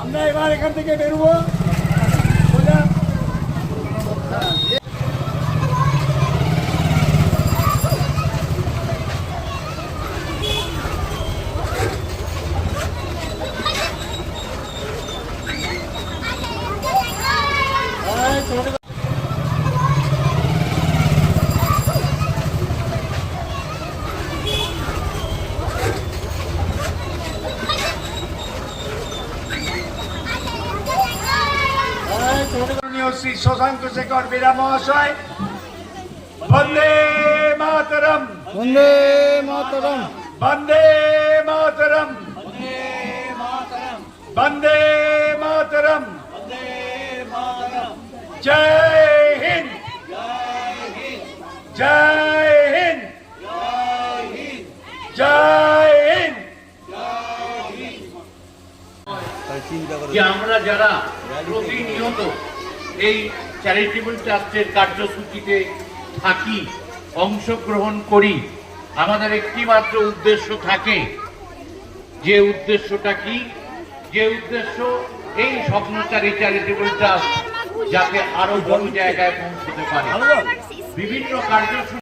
আমরা এবার এখান থেকে বেরোবো। শ্রী শশাঙ্ক শেখর বীরা মহাশয়। বন্দে মাতরম। বন্দে মাতরম। বন্দে মাতরম। বন্দে মাতরম। জয় হিন্দ। জয় হিন্দ জয় হিন্দ যে আমরা যারা প্রতিনিয়ত এই চ্যারিটেবল ট্রাস্টের কার্যসূচিতে থাকি অংশগ্রহণ করি আমাদের একটি মাত্র উদ্দেশ্য থাকে। যে উদ্দেশ্যটা কি? যে উদ্দেশ্য এই স্বপ্নচারী চ্যারিটেবল ট্রাস্ট যাতে আরও বড় জায়গায় পৌঁছতে পারে। বিভিন্ন কার্যসূচি